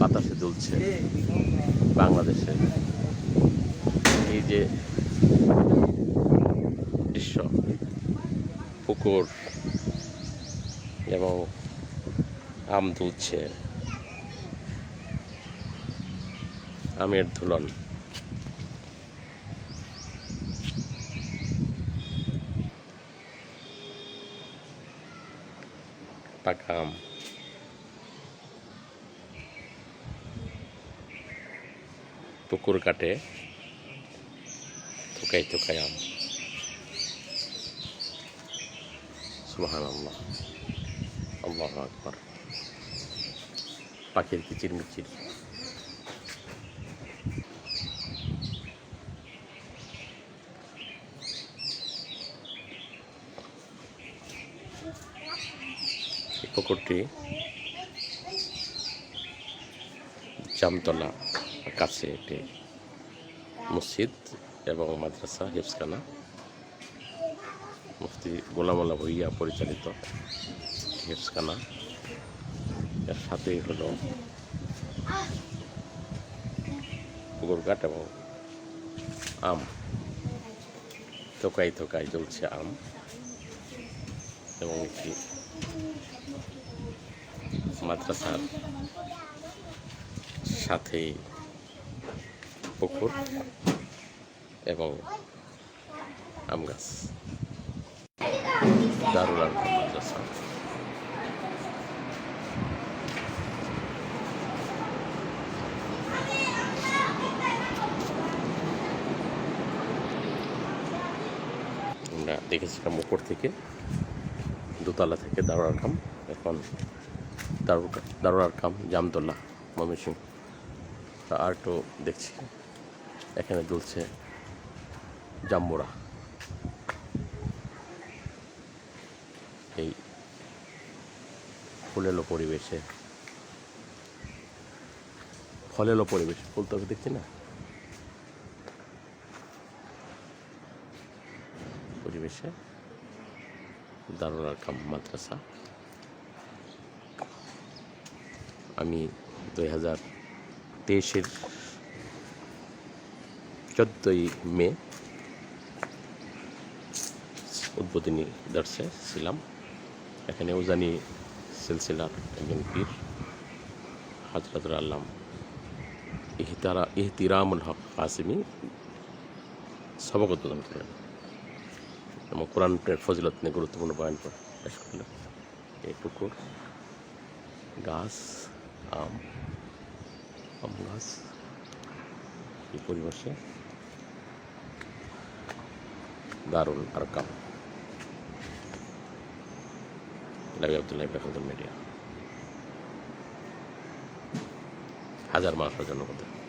বাতাসে দুলছে বাংলাদেশে। এই যে দৃশ্য পুকুর এবং আম দুলছে। আমের ধুলন পাকা আম। পুকুর কাটে থুকাই থুকাই আম সুবাহান আল্লাহ আল্লাহ আকবর পাখির কিচির মিচির এই পুকুরটি জামতলা কাছে একটি মসজিদ এবং মাদ্রাসা হিফসখানা মুফতি গোলামালা ভুইয়া পরিচালিত হিফসখানা এর সাথেই হলো পুকুরঘাট এবং আম। থোকাই থোকাই জ্বলছে আম এবং একটি মাদ্রাসার সাথেই পুকুর এবং আম গাছ। মাদ্রাসা আমরা দেখেছিলাম উপর থেকে, দোতলা থেকে দারুল খাম, এখন দারুল দারুল খাম, জামতলা ময়মনসিং তা আর একটু দেখছি। এখানে দুলছে জাম্বুরা। এই ফুলেলো পরিবেশে। ফলেলো পরিবেশ, ফুল তো দেখছি না। পরিবেশে দারুল আরকাম মাদ্রাসা। আমি দুই হাজার তেইশের চোদ্দোই মে উদ্বোধনী দর্শে ছিলাম। এখানে উজানি সিলসিলার একজন পীর হাজরতুল আল্লাম ইহতারা ইহতিরামুল হক কাসিমি সবক উদ্বোধন করেন। এবং কোরআন ফজিলত নিয়ে গুরুত্বপূর্ণ বয়ান পেশ করলেন। এই পুকুর, গাছ, আম আম গাছ এই পরিবেশে দারুল আরকাম। লাবি আবদুল্লাহ বেফাদুল মিডিয়া হাজার মানুষের জন্য কথা